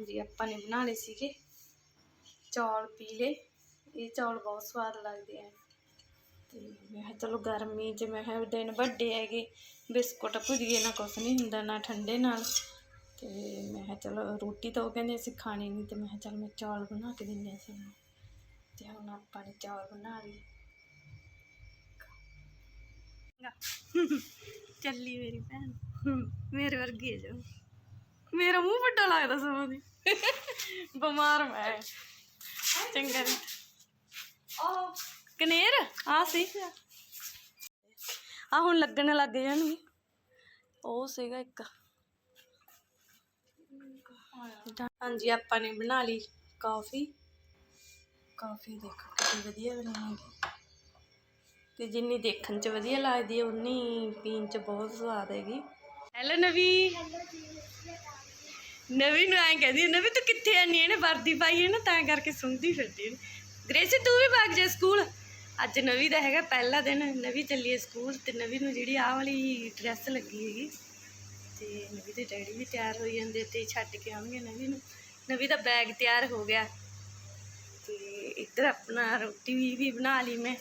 ਹਾਂਜੀ, ਆਪਾਂ ਨੇ ਬਣਾ ਲਏ ਸੀਗੇ। ਚੌਲ ਪੀਲੇ ਇਹ ਚੌਲ ਬਹੁਤ ਸਵਾਦ ਲੱਗਦੇ ਆ। ਤੇ ਮੈਂ ਕਿਹਾ ਚਲੋ ਗਰਮੀ 'ਚ ਮੈਂ ਕਿਹਾ ਦਿਨ ਵੱਡੇ ਹੈਗੇ, ਬਿਸਕੁਟ ਭੁਜੀਏ ਨਾ ਕੁਛ ਨਹੀਂ ਹੁੰਦਾ, ਨਾ ਠੰਡੇ ਨਾਲ। ਤੇ ਮੈਂ ਕਿਹਾ ਚਲੋ ਰੋਟੀ ਤਾਂ ਉਹ ਕਹਿੰਦੇ ਅਸੀਂ ਖਾਣੀ ਨਹੀਂ ਤੇ ਮੈਂ ਕਿਹਾ ਚਲ ਮੈਂ ਚੌਲ ਬਣਾ ਕੇ ਦਿੰਦੇ ਸੀ ਉਹਨੂੰ ਤੇ ਹੁਣ ਆਪਾਂ ਨੇ ਚੌਲ ਬਣਾ ਲਏ। ਚੱਲੀ ਮੇਰੀ ਭੈਣ। ਮੇਰੇ ਵਰਗੀ ਹੈ ਜੋ ਮੇਰਾ ਮੂੰਹ ਵੱਡਾ ਲੱਗਦਾ ਸਮਾਂ ਦੀ ਬਿਮਾਰ ਮੈਂ। ਚੰਗਾ ਨਹੀਂ ਉਹ ਕਨੇਰ, ਆ ਸੀ। ਆ ਹੁਣ ਲੱਗਣ ਲੱਗ ਜਾਣਗੇ। ਉਹ ਸੀਗਾ ਇੱਕ। ਹਾਂਜੀ, ਆਪਾਂ ਨੇ ਬਣਾ ਲਈ ਕਾਫੀ। ਕਾਫੀ ਦੇਖੋ ਕਿੰਨੀ ਵਧੀਆ ਬਣੀ ਤੇ ਜਿੰਨੀ ਦੇਖਣ 'ਚ ਵਧੀਆ ਲੱਗਦੀ ਹੈ ਉਨੀ ਪੀਣ 'ਚ ਬਹੁਤ ਸਵਾਦ ਹੈਗੀ। ਹੈਲੋ ਨਵੀ ਨਵੀ ਨੂੰ ਐਂ ਕਹਿੰਦੀ ਨਵੀ ਤੂੰ ਕਿੱਥੇ ਆਨੀ ਇਹਨੇ ਵਰਦੀ ਪਾਈ ਹੈ ਨਾ ਤਾਂ ਕਰਕੇ ਸੁਣਦੀ ਫਿਰਦੀ ਹੈ ਗ੍ਰੇਸੀ ਤੂੰ ਵੀ ਭਾਗ ਜਾ ਸਕੂਲ। ਅੱਜ ਨਵੀ ਦਾ ਹੈਗਾ ਪਹਿਲਾ ਦਿਨ। ਨਵੀ ਚੱਲੀ ਹੈ ਸਕੂਲ ਤੇ ਨਵੀ ਨੂੰ ਜਿਹੜੀ ਆਹ ਵਾਲੀ ਡਰੈਸ ਲੱਗੀ ਹੈਗੀ ਤੇ ਨਵੀ ਦੇ ਡੈਡੀ ਵੀ ਤਿਆਰ ਹੋਈ ਜਾਂਦੇ ਤੇ ਛੱਡ ਕੇ ਆਉਣਗੇ ਨਵੀ ਨੂੰ। ਨਵੀ ਦਾ ਬੈਗ ਤਿਆਰ ਹੋ ਗਿਆ। ਤੇ ਇੱਧਰ ਆਪਣਾ ਰੋਟੀ ਵੀ, ਵੀ ਬਣਾ ਲਈ ਮੈਂ।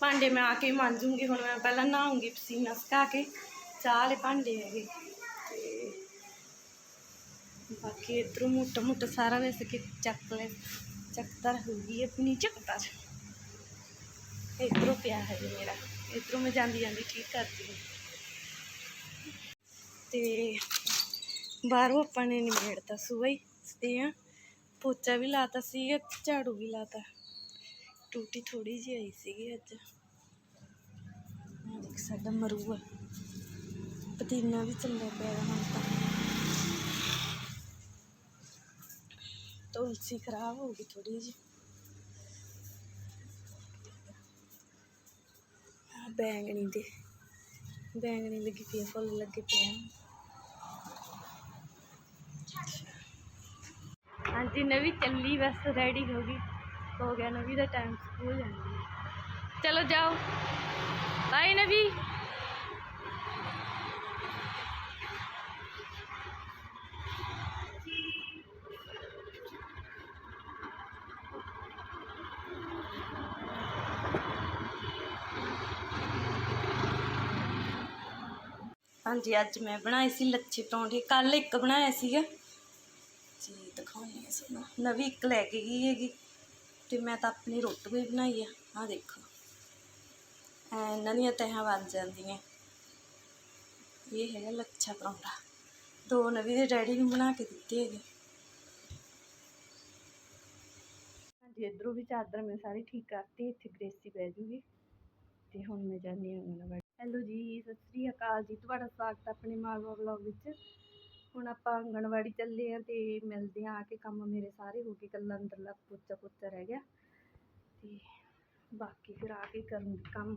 ਭਾਂਡੇ ਮੈਂ ਆ ਕੇ ਮਾਂਜੂਗੀ ਹੁਣ ਮੈਂ ਪਹਿਲਾਂ ਨਹਾਉਂਗੀ ਪਸੀਨਾ ਸੁਕਾ ਕੇ। ਚਾਹ ਵਾਲੇ ਭਾਂਡੇ ਹੈਗੇ ਤੇ ਬਾਕੀ ਇਧਰੋਂ ਮੋਟਾ ਮੋਟਾ ਸਾਰਾ ਨੇ ਸਕੇ ਚੱਕ ਲੈ, ਚੱਕਦਰ ਹੋ ਗਈ ਆਪਣੀ ਚੱਕਦਰ। ਇਧਰੋਂ ਪਿਆ ਹੈ ਮੇਰਾ। ਇਧਰੋਂ ਮੈਂ ਜਾਂਦੀ ਜਾਂਦੀ ਠੀਕ ਕਰਦੀ ਹਾਂ। ਤੇ ਬਾਹਰੋਂ ਆਪਾਂ ਨੇ ਨਿਬੇੜਤਾ ਸੁਬਹ ਤੇ ਆ ਪੋਚਾ ਵੀ ਲਾਤਾ ਸੀਗਾ ਝਾੜੂ ਵੀ ਲਾਤਾ। ਟੂਟੀ ਥੋੜੀ ਜਿਹੀ ਆਈ ਸੀਗੀ ਅੱਜ। ਦੇਖ ਸਾਡਾ ਮਰੂਆ। ਪਤੀਨਾ ਵੀ ਚੱਲਿਆ ਪਿਆ ਹੁਣ ਤਾਂ। ਤੁਲਸੀ ਖਰਾਬ ਹੋ ਗਈ ਥੋੜੀ ਜਿਹੀ। ਆਹ ਬੈਂਗਣੀ ਦੇ। ਬੈਂਗਣੀ ਲੱਗੀ ਪਈ ਫੁੱਲ ਲੱਗੇ ਪਏ ਆ। ਹਾਂਜੀ, ਨਵੀਂ ਚੱਲੀ ਬਸ ਰੈਡੀ ਹੋ ਗਈ। ਹੋ ਗਿਆ ਨਵੀਂ ਦਾ ਟਾਈਮ ਸਕੂਲ ਜਾਣ ਚਲੋ ਜਾਓ। ਬਾਏ ਨਵੀ। ਹਾਂਜੀ ਅੱਜ ਮੈਂ ਬਣਾਏ ਸੀ ਲੱਛੇ ਪਰੌਂਠੇ ਕੱਲ ਇੱਕ ਬਣਾਇਆ ਸੀਗਾ। ਜੀ, ਦਿਖਾਉਂਦੀ ਹਾਂ ਤੁਹਾਨੂੰ। ਨਵੀਂ ਇੱਕ ਲੈ ਕੇ ਗਈ ਹੈਗੀ, ਤੇ ਮੈਂ ਤਾਂ ਆਪਣੀ ਰੋਟੀ ਵੀ ਬਣਾਈ ਆ। ਆਹ ਦੇਖੋ। ਐ ਇਹਨਾਂ ਦੀਆਂ ਤਹਾਂ ਬਣ ਜਾਂਦੀਆਂ। ਇਹ ਹੈਗਾ ਲੱਛਾ ਪਰੌਂਠਾ। ਦੋ ਨਵੀਂ ਦੇ ਡੈਡੀ ਨੂੰ ਬਣਾ ਕੇ ਦਿੱਤੇ ਹੈਗੇ। ਹਾਂਜੀ, ਇਧਰੋਂ ਵੀ ਚਾਦਰ ਮੈਂ ਸਾਰੀ ਠੀਕ ਕਰਤੀ, ਇੱਥੇ ਗ੍ਰੇਸੀ ਬਹਿ ਜੂਗੀ। ਤੇ ਹੁਣ ਮੈਂ ਜਾਂਦੀ ਹਾਂ ਅੰਗਣਵਾੜੀ ਹੈਲੋ ਜੀ, ਸਤਿ ਸ੍ਰੀ ਅਕਾਲ ਜੀ। ਤੁਹਾਡਾ ਸਵਾਗਤ ਹੈ ਆਪਣੇ ਮਾਲਵਾ ਵਲੌਗ ਵਿੱਚ। ਹੁਣ ਆਪਾਂ ਆਂਗਣਵਾੜੀ ਚੱਲੇ ਆ ਤੇ ਮਿਲਦੇ ਆ ਆ ਕੇ ਕੰਮ ਮੇਰੇ ਸਾਰੇ ਹੋ ਗਏ। ਕੱਲਾ ਅੰਦਰਲਾ ਪੋਚਾ ਪੋਚਾ ਰਹਿ ਗਿਆ। ਤੇ ਬਾਕੀ ਫਿਰ ਆ ਕੇ ਕਰੂੰਗੀ ਕੰਮ।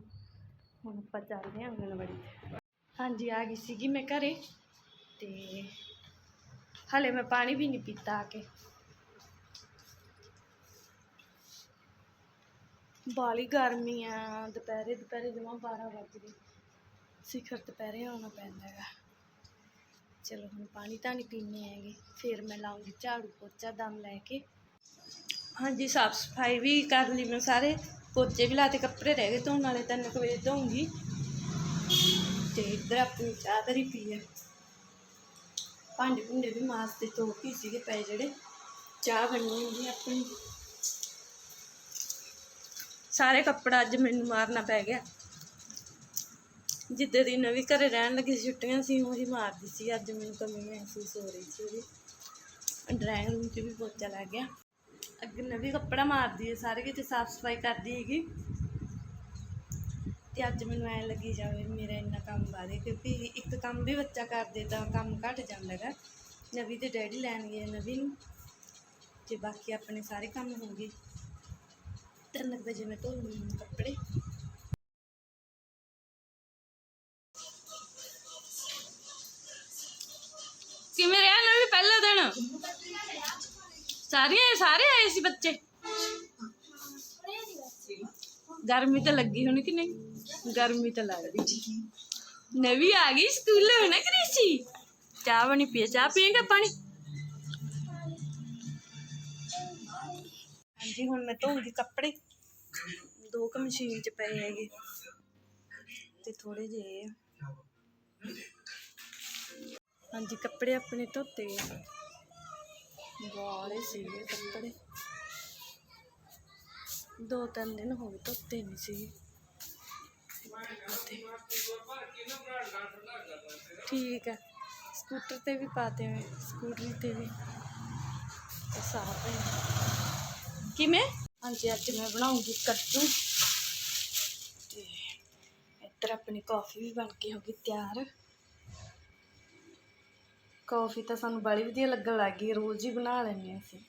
ਹੁਣ ਆਪਾਂ ਚੱਲਦੇ ਆ ਆਂਗਣਵਾੜੀ 'ਚ। ਹਾਂਜੀ, ਆ ਗਈ ਸੀਗੀ ਮੈਂ ਘਰੇ। ਤੇ ਹਲੇ ਮੈਂ ਪਾਣੀ ਵੀ ਨਹੀਂ ਪੀਤਾ ਆ ਕੇ। ਬਾਲੀ ਗਰਮੀ ਆ, ਦੁਪਹਿਰੇ ਦੁਪਹਿਰੇ ਜਮਾ 12 ਵੱਜ ਗਏ। ਸਿਖਰ ਦੁਪਹਿਰੇ ਆਉਣਾ ਪੈਂਦਾ ਹੈਗਾ। ਚਲੋ ਹੁਣ ਪਾਣੀ ਤਾਂ ਨਹੀਂ ਪੀਣੇ ਹੈਗੇ, ਫਿਰ ਮੈਂ ਲਾਉਂਗੀ ਝਾੜੂ ਪੋਚਾ, ਦਮ ਲੈ ਕੇ। ਹਾਂਜੀ ਸਾਫ਼ ਸਫ਼ਾਈ ਵੀ ਕਰ ਲਈ ਮੈਂ ਸਾਰੇ। ਪੋਚੇ ਵੀ ਲਾਤੇ, ਕੱਪੜੇ ਰਹਿ ਗਏ ਧੋਣ ਵਾਲੇ, ਤਿੰਨ ਕੁ ਵਜੇ ਧੋਉਂਗੀ ਤੇ ਇੱਧਰ ਆਪਣੀ ਚਾਹ ਧਰੀ ਪੀ ਹੈ ਭਾਂਡੇ ਭੁੰਡੇ ਵੀ ਮਾਸ ਤੇ ਧੋ ਕੇ ਸੀਗੇ ਪਏ ਜਿਹੜੇ। ਚਾਹ ਬਣੀ ਹੁੰਦੀ ਆਪਣੀ। ਸਾਰੇ ਕੱਪੜਾ ਅੱਜ ਮੈਨੂੰ ਮਾਰਨਾ ਪੈ ਗਿਆ। ਜਿੱਦੇ ਦੀ ਨਵੀਂ ਘਰੇ ਰਹਿਣ ਲੱਗੀ ਛੁੱਟੀਆਂ ਸੀ, ਉਹੀ ਮਾਰਦੀ ਸੀ। ਅੱਜ ਮੈਨੂੰ ਕਮੀ ਮਹਿਸੂਸ ਹੋ ਰਹੀ ਸੀ ਉਹਦੀ। ਡਰਾਇੰਗ ਰੂਮ 'ਚ ਵੀ ਪੋਚਾ ਲੱਗ ਗਿਆ। ਅੱਗੇ ਨਵੀਂ ਕੱਪੜਾ ਮਾਰਦੀ ਹੈ, ਸਾਰੇ ਕਿਤੇ ਸਾਫ਼ ਸਫ਼ਾਈ ਕਰਦੀ ਹੈਗੀ। ਤੇ ਅੱਜ ਮੈਨੂੰ ਐ ਲੱਗੀ ਜਾਵੇ, ਮੇਰਾ ਇੰਨਾ ਕੰਮ ਵਾਦੇ ਕਿਉਂਕਿ ਇੱਕ ਕੰਮ ਵੀ ਬੱਚਾ ਕਰਦੇ ਤਾਂ ਕੰਮ ਘਟ ਜਾਂਦਾ ਹੈਗਾ। ਨਵੀਂ ਤੇ ਡੈਡੀ ਲੈਣ ਗਏ ਨਵੀਂ ਨੂੰ। ਤੇ ਬਾਕੀ ਆਪਣੇ ਸਾਰੇ ਕੰਮ ਹੋ ਗਏ। ਤਿੰਨ ਕੁ ਵਜੇ ਮੈਂ ਧੋ ਲੂੰਗੀ ਕੱਪੜੇ ਕਿਵੇਂ ਰਿਹਾ ਨਾ ਵੀ ਪਹਿਲਾ ਦਿਨ। ਸਾਰੀਆਂ ਸਾਰੇ ਆਏ ਸੀ ਬੱਚੇ। ਗਰਮੀ ਤਾਂ ਲੱਗੀ ਹੋਣੀ ਕਿ ਨਹੀਂ? ਗਰਮੀ ਤਾਂ ਲੱਗਦੀ ਜੀ। ਨਵੀਂ ਆ ਗਈ ਸਕੂਲੋਂ ਨਾ ਕ੍ਰਿਸ਼ੀ? ਚਾਹ ਬਣੀ ਪੀ ਚਾਹ ਪੀਏਗਾ ਪਾਣੀ ਹਾਂਜੀ, ਹੁਣ ਮੈਂ ਧੋਉਂਗੀ ਕੱਪੜੇ। ਦੋ ਕੁ ਮਸ਼ੀਨ 'ਚ ਪਏ ਹੈਗੇ। ਤੇ ਥੋੜੇ ਜਿਹੇ ਹਾਂਜੀ, ਕੱਪੜੇ ਆਪਣੇ ਧੋਤੇ ਵਾਲੇ ਸੀਗੇ ਕੱਪੜੇ। ਦੋ ਤਿੰਨ ਦਿਨ ਹੋ ਗਏ ਧੋਤੇ ਨਹੀਂ ਸੀ ਠੀਕ ਹੈ ਸਕੂਟਰ ਤੇ ਵੀ ਪਾਤੇ ਹੋਏ ਸਕੂਟਰੀ ਤੇ ਵੀ। ਸਾਫ਼ ਹੈ ਕਿਵੇਂ? ਹਾਂਜੀ, ਅੱਜ ਮੈਂ ਬਣਾਉਂਗੀ ਕੱਦੂ ਤੇ ਇੱਧਰ ਆਪਣੀ ਕਾਫੀ ਵੀ ਬਣ ਕੇ ਹੋ ਗਈ ਤਿਆਰ। ਕਾਫੀ ਤਾਂ ਸਾਨੂੰ ਬੜੀ ਵਧੀਆ ਲੱਗਣ ਲੱਗ ਗਈ, ਰੋਜ਼ ਹੀ ਬਣਾ ਲੈਂਦੇ ਹਾਂ ਅਸੀਂ।